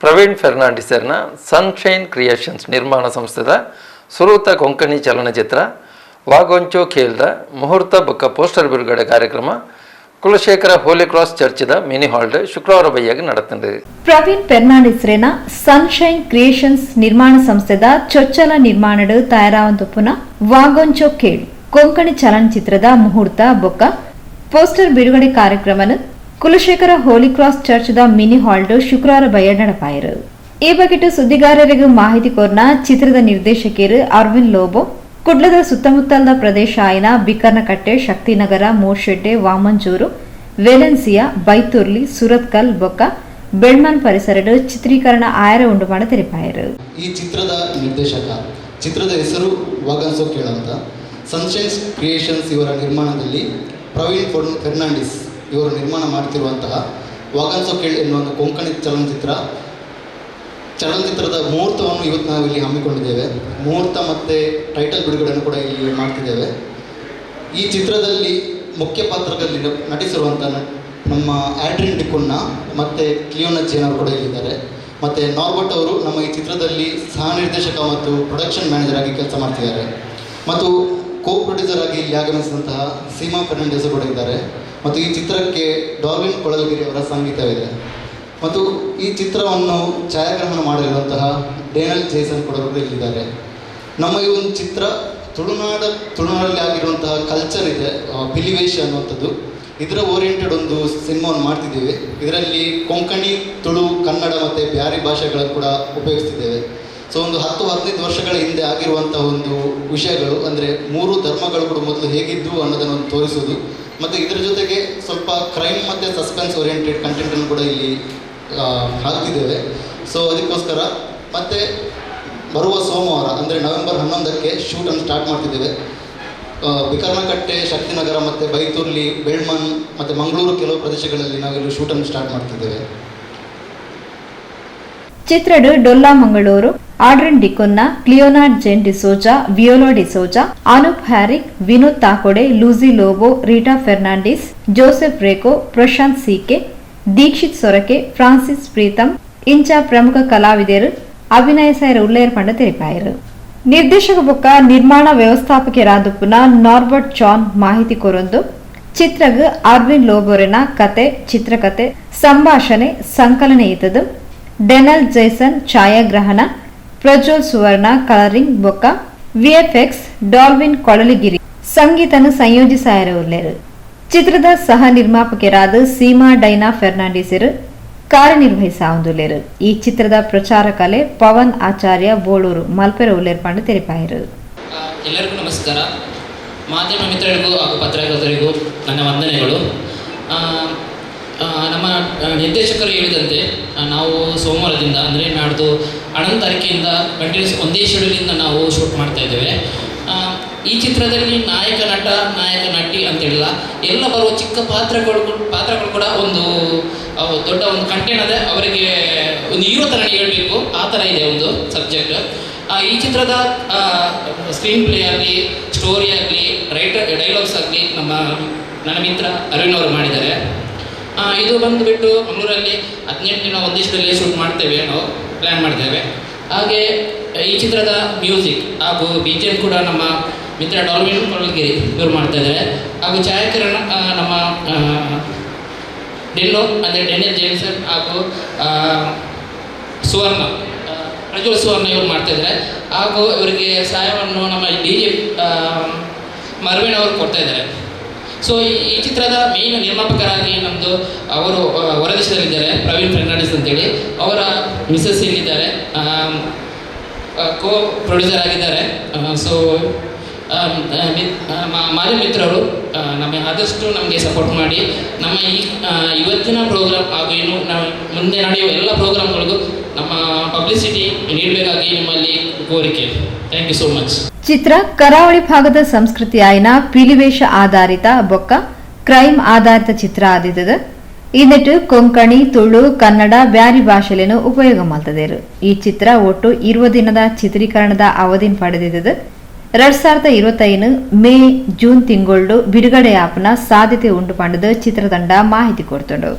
Praveen ಫೆರ್ನಾಂಡಿಸರ್ನ sunshine Creations ನಿರ್ಮಾಣ ಸಂಸ್ಥೆದ ಸುರೂತ ಕೊಂಕಣಿ ಚಲನಚಿತ್ರ, ವಾಗೊಂಚೋ ಖೇಲ್ದ ಮುಹೂರ್ತ ಬೊಕ್ಕ ಪೋಸ್ಟರ್ ಬಿಡುಗಡೆ ಕಾರ್ಯಕ್ರಮ ಕುಲಶೇಖರ ಹೋಲಿ ಕ್ರಾಸ್ ಚರ್ಚ್ದ ಮಿನಿ ಹಾಲ್ಡ್ ಶುಕ್ರವಾರ ಬೈಯಾಗಿ ನಡೆತಂದು. ಪ್ರವೀಣ್ ಫೆರ್ನಾಂಡಿಸ್ರೇನ ಸನ್ಶೈನ್ ಕ್ರಿಯೇಷನ್ಸ್ ನಿರ್ಮಾಣ ಸಂಸ್ಥೆದ ಚೊಚ್ಚಲ ನಿರ್ಮಾಣಡು ಪುನಃ ವಾಗೊಂಚೋ ಖೇಳ್ ಕೊಂಕಣಿ ಚಲನಚಿತ್ರದ ಮುಹೂರ್ತ ಬೊಕ್ಕ ಪೋಸ್ಟರ್ ಬಿಡುಗಡೆ ಕಾರ್ಯಕ್ರಮನ ಕುಲಶೇಖರ ಹೋಲಿಕ್ರಾಸ್ ದ ಮಿನಿ ಹಾಲ್ಡ್ ಶುಕ್ರವಾರ ಬಯ್ಯ ನಡಪಾಯರು. ಈ ಬಗ್ಗೆ ಸುದ್ದಿಗಾರರಿಗೆ ಮಾಹಿತಿ ಕೋರ್ನ ಚಿತ್ರದ ನಿರ್ದೇಶಕಿಯರು ಅರ್ವಿನ್ ಲೋಬೋ, ಕುಡ್ಲದ ಸುತ್ತಮುತ್ತಲದ ಪ್ರದೇಶ ಆಯ್ನ ಬಿಕರ್ನಕಟ್ಟೆ, ಶಕ್ತಿನಗರ, ಮೂರ್ಶೆಡ್ಡೆ, ವಾಮಂಜೂರು, ವೆಲೆನ್ಸಿಯಾ, ಬೈತುರ್ಲಿ, ಸುರತ್ಕಲ್, ಬೊಕ್ಕ, ಬೆಳ್ಮನ್ ಪರಿಸರಡು ಚಿತ್ರೀಕರಣ ಆಯರ ಉಂಡು ಮಾಡ ತೆರಪಾಯರು. ಈ ಚಿತ್ರದ ನಿರ್ದೇಶಕ, ಚಿತ್ರದ ಹೆಸರು ವಾಗನ್ಸೋ ಕೇಳಂತ. ಸನ್ಶೈನ್ಸ್ ಕ್ರಿಯೇಷನ್ಸ್ ಇವರ ನಿರ್ಮಾಣದಲ್ಲಿ ಪ್ರವೀಣ್ ಫೊರ್ನ್ ಫೆರ್ನಾಂಡಿಸ್ ಇವರು ನಿರ್ಮಾಣ ಮಾಡ್ತಿರುವಂತಹ ವಾಗನ್ಸೋ ಕೇಳ್ ಎನ್ನುವ ಕೊಂಕಣಿ ಚಲನಚಿತ್ರ. ಚಲನಚಿತ್ರದ ಮುಹೂರ್ತವನ್ನು ಇವತ್ತು ನಾವು ಇಲ್ಲಿ ಹಮ್ಮಿಕೊಂಡಿದ್ದೇವೆ. ಮುಹೂರ್ತ ಮತ್ತು ಟೈಟಲ್ ಬಿಡುಗಡೆಯನ್ನು ಕೂಡ ಇಲ್ಲಿ ಮಾಡ್ತಿದ್ದೇವೆ. ಈ ಚಿತ್ರದಲ್ಲಿ ಮುಖ್ಯ ಪಾತ್ರದಲ್ಲಿ ನಟಿಸಿರುವಂಥ ನಮ್ಮ ಆಡ್ರಿನ್ ಡಿಕುನ್ನ ಮತ್ತು ಕ್ಲಿಯೋನ ಜೇನ್ ಕೂಡ ಇಲ್ಲಿದ್ದಾರೆ. ಮತ್ತು ನಾರ್ಬಟ್ ಅವರು ನಮ್ಮ ಈ ಚಿತ್ರದಲ್ಲಿ ಸಹ ನಿರ್ದೇಶಕ ಮತ್ತು ಪ್ರೊಡಕ್ಷನ್ ಮ್ಯಾನೇಜರ್ ಆಗಿ ಕೆಲಸ ಮಾಡ್ತಿದ್ದಾರೆ. ಮತ್ತು ಕೋ ಪ್ರೊಡ್ಯೂಸರ್ ಆಗಿ ಇಲ್ಲಿ ಆಗಮಿಸಿದಂತಹ ಸೀಮಾ ಫರ್ನಾಂಡಿಸ್ ಕೂಡ ಇದ್ದಾರೆ. ಮತ್ತು ಈ ಚಿತ್ರಕ್ಕೆ ಡಾರ್ವಿನ್ ಕೊಳಲಗಿರಿ ಅವರ ಸಂಗೀತವಿದೆ. ಮತ್ತು ಈ ಚಿತ್ರವನ್ನು ಛಾಯಾಗ್ರಹಣ ಮಾಡಿರುವಂತಹ ಡೇನಲ್ ಜೇಸನ್ ಕೂಡ ಇಲ್ಲಿದ್ದಾರೆ. ನಮ್ಮ ಈ ಒಂದು ಚಿತ್ರ ತುಳುನಾಡ, ತುಳುನಾಡಲ್ಲಿ ಆಗಿರುವಂತಹ ಕಲ್ಚರ್ ಇದೆ ಬಿಲಿವೇಶ ಅನ್ನುವಂಥದ್ದು. ಇದರ ಓರಿಯೆಂಟೆಡ್ ಒಂದು ಸಿನಿಮಾವನ್ನು ಮಾಡ್ತಿದ್ದೇವೆ. ಇದರಲ್ಲಿ ಕೊಂಕಣಿ, ತುಳು, ಕನ್ನಡ ಮತ್ತು ಬ್ಯಾರಿ ಭಾಷೆಗಳನ್ನು ಕೂಡ ಉಪಯೋಗಿಸ್ತಿದ್ದೇವೆ. ಸೊ ಒಂದು ಹತ್ತು, ಹದಿನೈದು ವರ್ಷಗಳ ಹಿಂದೆ ಆಗಿರುವಂಥ ಒಂದು ವಿಷಯಗಳು, ಅಂದರೆ ಮೂರು ಧರ್ಮಗಳು ಕೂಡ ಮೊದಲು ಹೇಗಿದ್ದು ಅನ್ನೋದನ್ನು ತೋರಿಸೋದು ಮತ್ತು ಇದರ ಜೊತೆಗೆ ಸ್ವಲ್ಪ ಕ್ರೈಮ್ ಮತ್ತು ಸಸ್ಪೆನ್ಸ್ ಓರಿಯೆಂಟೆಡ್ ಕಂಟೆಂಟನ್ನು ಕೂಡ ಇಲ್ಲಿ ಹಾಕ್ತಿದ್ದೇವೆ ಸೊ ಅದಕ್ಕೋಸ್ಕರ ಮತ್ತು ಬರುವ ಸೋಮವಾರ, ಅಂದರೆ ನವೆಂಬರ್ ಹನ್ನೊಂದಕ್ಕೆ ಶೂಟನ್ನು ಸ್ಟಾರ್ಟ್ ಮಾಡ್ತಿದ್ದೇವೆ. ಬಿಕರ್ನಕಟ್ಟೆ, ಶಕ್ತಿನಗರ ಮತ್ತು ಬೈತೂರ್ಲಿ, ಬೆಳ್ಮನ್ ಮತ್ತು ಮಂಗಳೂರು ಕೆಲವು ಪ್ರದೇಶಗಳಲ್ಲಿ ನಾವಿಲ್ಲಿ ಶೂಟನ್ನು ಸ್ಟಾರ್ಟ್ ಮಾಡ್ತಿದ್ದೇವೆ. ಚಿತ್ರಡು ಡೊಲ್ಲಾ ಮಂಗಳೂರು ಆಡ್ರಿನ್ ಡಿಕೊನ್ನ ಕ್ಲಿಯೋನಾರ್ಡ್ Zen D'Souza, ವಿಯೋಲೋ D'Souza, Anoop ಹ್ಯಾರಿಕ್, Vinod Takode, Lucy Lobo, Rita Fernandes, Joseph Rego, Prashanth CK, Dikshith Sorake, Francis Preetham, ಇಂಚ ಪ್ರಮುಖ ಕಲಾವಿದರು ಅಭಿನಯ ಸೈರ ಉಲ್ಲೇರ್ ಪಂಡ ತೆರಿಪಾಯರು. ನಿರ್ದೇಶಕ ಬೊಕ್ಕ ನಿರ್ಮಾಣ ವ್ಯವಸ್ಥಾಪಕರಾದಪ್ಪುನ ನಾರ್ಬರ್ಟ್ ಜಾನ್ ಮಾಹಿತಿ ಕೊರೊಂದು. ಚಿತ್ರಗ್ ಅರ್ವಿನ್ ಲೋಬೋರೆನ ಕತೆ, ಚಿತ್ರಕತೆ, ಸಂಭಾಷಣೆ, ಸಂಕಲನ ಇದ್ದದು ಡೆನಲ್ ಜೈಸನ್ ಛಾಯಾಗ್ರಹಣ. ಪ್ರಜ್ವಲ್ ಸುವರ್ಣ, ಕಲರಿಂಗ್, ಬೊಕ್ಕ, ವಿಎಫ್ಎಕ್ಸ್ ಡಾಲ್ವಿನ್ ಕೊಳಲಿಗಿರಿ. ಸಂಗೀತನು ಸಂಯೋಜಿಸಾಯರ ಉಲ್ಲೇರು ಚಿತ್ರದ ಸಹ ನಿರ್ಮಾಪಕರಾದ ಸೀಮಾ ಡೈನಾ ಫೆರ್ನಾಂಡಿಸರು ಕಾರ್ಯನಿರ್ವಹಿಸಾವುದುಲ್ಲೇರು ಈ ಚಿತ್ರದ ಪ್ರಚಾರ ಕಲೆ ಪವನ್ ಆಚಾರ್ಯ ಬೋಳೂರು ಮಲ್ಪೆರ ಉಲ್ಲೇರ್ಪಂಡು ತೆರಪಾಯಿರು ಎಲ್ಲರಿಗೂ ನಮಸ್ಕಾರ. ಮಾಧ್ಯಮ ಮಿತ್ರರಿಗೂ ಹಾಗೂ ಪತ್ರಕರ್ತರಿಗೂ ನನ್ನ ವಂದನೆಗಳು. ನಮ್ಮ ನಿರ್ದೇಶಕರು ಹೇಳಿದಂತೆ ನಾವು ಸೋಮವಾರದಿಂದ, ಅಂದರೆ ನಾಡ್ದು ಹನ್ನೊಂದು ತಾರೀಕಿಂದ ಕಂಟಿನ್ಯೂಸ್ ಒಂದೇ ಶೆಡ್ಯೂಲಿಂದ ನಾವು ಶೂಟ್ ಮಾಡ್ತಾ ಇದ್ದೇವೆ. ಈ ಚಿತ್ರದಲ್ಲಿ ನಾಯಕ ನಟ, ನಾಯಕ ನಟಿ ಅಂತೇಳಿಲ್ಲ ಎಲ್ಲ ಬರುವ ಚಿಕ್ಕ ಪಾತ್ರಗಳು ಪಾತ್ರಗಳು ಕೂಡ ಒಂದು ದೊಡ್ಡ ಒಂದು ಕಂಟೆಂಟ್ ಅದೇ. ಅವರಿಗೆ ಒಂದು ಹೀರೋ ಥರ ಹೇಳಬೇಕು. ಆ ಥರ ಇದೆ ಒಂದು ಸಬ್ಜೆಕ್ಟ್ ಈ ಚಿತ್ರದ ಸ್ಕ್ರೀನ್ ಪ್ಲೇ ಆಗಲಿ ಸ್ಟೋರಿ ಆಗಲಿ ರೈಟರ್ ಡೈಲಾಗ್ಸ್ ಆಗಲಿ ನಮ್ಮ, ನನ್ನ ಮಿತ್ರ ಅರವಿಂದ್ ಅವರು ಮಾಡಿದ್ದಾರೆ. ಇದು ಬಂದುಬಿಟ್ಟು ಮಂಗಳೂರಲ್ಲಿ ಹದಿನೆಂಟು ದಿನ ಒಂದಿಷ್ಟರಲ್ಲಿ ಶೂಟ್ ಮಾಡ್ತೇವೆ ನಾವು ಪ್ಲ್ಯಾನ್ ಮಾಡ್ತೇವೆ ಹಾಗೆ, ಈ ಚಿತ್ರದ ಮ್ಯೂಸಿಕ್ ಹಾಗೂ ಬಿ ಜಿ ಎಂ ಕೂಡ ನಮ್ಮ ಮಿತ್ರ ಡಾಲ್ಮಿನ್ ಕೊಳಗಿರಿ ಇವರು ಮಾಡ್ತಾ ಇದ್ದಾರೆ. ಹಾಗೂ ಛಾಯಾಕಿರಣ ನಮ್ಮ ಡೆನ್ನೋ, ಅಂದರೆ ಡೆನಿಯಲ್ ಜೇಮ್ಸನ್ ಹಾಗೂ ಸುವರ್ಣ ಪ್ರಜ್ವಲ್ ಸುವರ್ಣ ಇವರು ಮಾಡ್ತಾ ಇದ್ದಾರೆ. ಹಾಗೂ ಇವರಿಗೆ ಸಹಾಯವನ್ನು ನಮ್ಮ ಡಿ ಜಿ ಮರ್ವಿನ್ ಅವರು ಕೊಡ್ತಾ ಇದ್ದಾರೆ. ಸೊ ಈ ಚಿತ್ರದ ಮೇನ್ ನಿರ್ಮಾಪಕರಾಗಿ ನಮ್ಮದು ಅವರು ಹೊರದೇಶದಲ್ಲಿದ್ದಾರೆ, ಪ್ರವೀಣ್ ಫರ್ನಾಂಡಿಸ್ ಅಂತೇಳಿ. ಅವರ ಮಿಸಸ್ ಏನಿದ್ದಾರೆ ಕೋ ಪ್ರೊಡ್ಯೂಸರ್ ಆಗಿದ್ದಾರೆ. ಸೊ ಮಾಲಿ ಮಿತ್ರರು ನಮಗೆ ಆದಷ್ಟು ನಮಗೆ ಸಪೋರ್ಟ್ ಮಾಡಿ, ನಮ್ಮ ಈ ಇವತ್ತಿನ ಪ್ರೋಗ್ರಾಮ್ ಹಾಗೂ ಏನು ಮುಂದೆ ನಡೆಯುವ ಎಲ್ಲ ಪ್ರೋಗ್ರಾಮ್ಗಳಿಗೂ ನಮ್ಮ ಪಬ್ಲಿಸಿಟಿ ನೀಡಬೇಕಾಗಿ ನಿಮ್ಮಲ್ಲಿ ಕೋರಿಕೆ. ಥ್ಯಾಂಕ್ ಯು ಸೋ ಮಚ್ ಚಿತ್ರ ಕರಾವಳಿ ಭಾಗದ ಸಂಸ್ಕೃತಿ ಆಯ್ನ ಪಿಲಿವೇಷ ಆಧಾರಿತ ಬೊಕ್ಕ ಕ್ರೈಮ್ ಆಧಾರಿತ ಚಿತ್ರ ಆದಿದ್ದದು ಇದಟ್ಟು ಕೊಂಕಣಿ ತುಳು ಕನ್ನಡ ಬ್ಯಾರಿ ಭಾಷೆಲೇನು ಉಪಯೋಗ ಮಾಡ್ತದೇರು ಈ ಚಿತ್ರ ಒಟ್ಟು ಇರುವ ದಿನದ ಚಿತ್ರೀಕರಣದ ಅವಧಿನ ಪಡೆದಿದ್ದದು ಎರಡ್ ಸಾವಿರದ ഇരുപത്തൈന് ಮೇ ಜೂನ್ ತಿಂಗಳು ಬಿಡುಗಡೆ ಆಪನ ಸಾಧ್ಯತೆ ಉಂಟು ಪಂಡದು ಚಿತ್ರತಂಡ ಮಾಹಿತಿ ಕೊಡ್ತುಂಡು